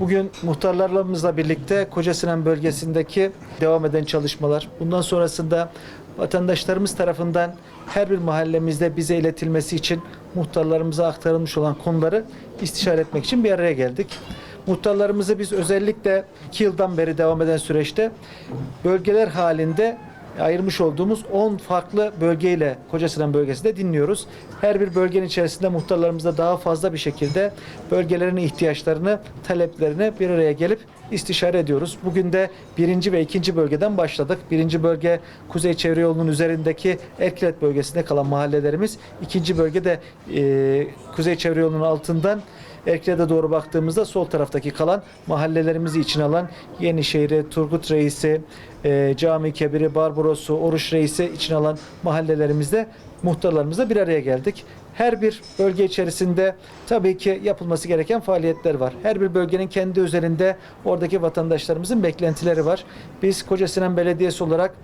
Bugün muhtarlarımızla birlikte Kocasinan bölgesindeki devam eden çalışmalar, bundan sonrasında vatandaşlarımız tarafından her bir mahallemizde bize iletilmesi için muhtarlarımıza aktarılmış olan konuları istişare etmek için bir araya geldik. Muhtarlarımızı biz özellikle 2 yıldan beri devam eden süreçte bölgeler halinde ayırmış olduğumuz 10 farklı bölgeyle Kocasinan bölgesinde dinliyoruz. Her bir bölgenin içerisinde muhtarlarımızla daha fazla bir şekilde bölgelerin ihtiyaçlarını, taleplerini bir araya gelip istişare ediyoruz. Bugün de birinci ve ikinci bölgeden başladık. Birinci bölge Kuzey Çevre Yolu'nun üzerindeki Erkilet bölgesinde kalan mahallelerimiz. İkinci bölge de e, Kuzey Çevre Yolu'nun altından Erkilet'e doğru baktığımızda sol taraftaki kalan mahallelerimizi içine alan Yenişehir'i, Turgut Reis'i, e, Cami Kebiri, Barbaros'u, Oruç Reis'i içine alan mahallelerimizde muhtarlarımızla bir araya geldik. Her bir bölge içerisinde tabii ki yapılması gereken faaliyetler var. Her bir bölgenin kendi özelinde oradaki vatandaşlarımızın beklentileri var. Biz Kocasinan Belediyesi olarak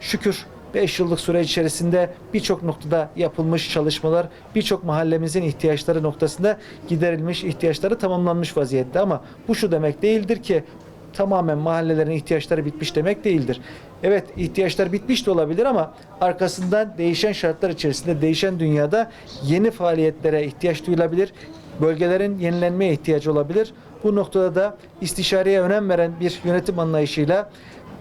şükür 5 yıllık süre içerisinde birçok noktada yapılmış çalışmalar, birçok mahallemizin ihtiyaçları noktasında giderilmiş, ihtiyaçları tamamlanmış vaziyette. Ama bu şu demek değildir ki tamamen mahallelerin ihtiyaçları bitmiş demek değildir. Evet ihtiyaçlar bitmiş de olabilir ama arkasından değişen şartlar içerisinde, değişen dünyada yeni faaliyetlere ihtiyaç duyulabilir. Bölgelerin yenilenmeye ihtiyacı olabilir. Bu noktada da istişareye önem veren bir yönetim anlayışıyla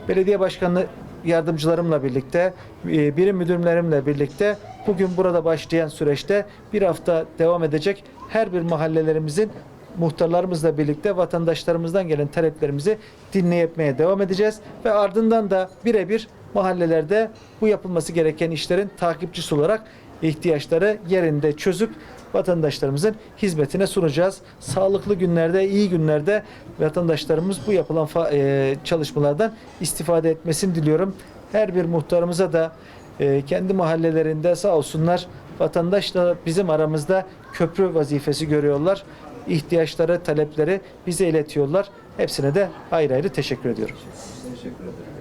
belediye başkanı yardımcılarımla birlikte, e, birim müdürlerimle birlikte bugün burada başlayan süreçte bir hafta devam edecek. Her bir mahallelerimizin muhtarlarımızla birlikte vatandaşlarımızdan gelen taleplerimizi dinleyepmeye devam edeceğiz. Ve ardından da birebir mahallelerde bu yapılması gereken işlerin takipçisi olarak ihtiyaçları yerinde çözüp vatandaşlarımızın hizmetine sunacağız. Sağlıklı günlerde, iyi günlerde vatandaşlarımız bu yapılan e, çalışmalardan istifade etmesini diliyorum. Her bir muhtarımıza da e, kendi mahallelerinde sağ olsunlar vatandaşla bizim aramızda köprü vazifesi görüyorlar. İhtiyaçları, talepleri bize iletiyorlar. Hepsine de ayrı ayrı teşekkür ediyorum. Teşekkür ederim.